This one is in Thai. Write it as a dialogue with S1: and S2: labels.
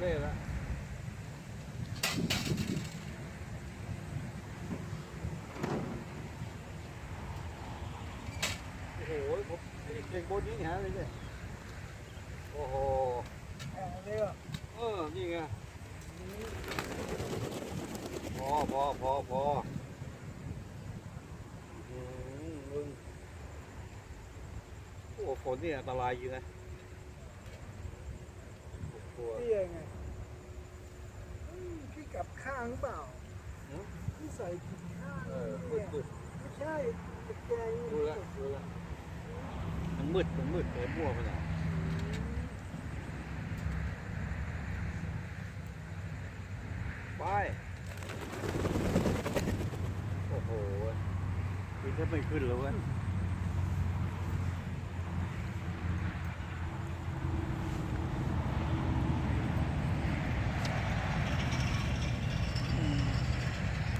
S1: เล่แล้วโอ้โหผมเก่งบนนี้หาเลยเนี่ยโอ้โห
S2: เอะ
S1: เออนี่ไงพอพอพอพออืมมึงโอ้ฝนนี่อันตรายอยู่นะ ลัว
S2: นี่ยังไงอืมพี่กลับข้างหรือเปล่า
S1: หือ
S2: พี่ใส่ผิดข้าง
S1: เออมื
S2: เนี่
S1: ด
S2: ย
S1: มืด
S2: ไม่ใช่ตะแกรง
S1: ดูละดูละมันมืดมันมืดเลยมั่วไปแล้วไปโอ้โหคือถ้าไม่ขึ้นแล้วเว้ย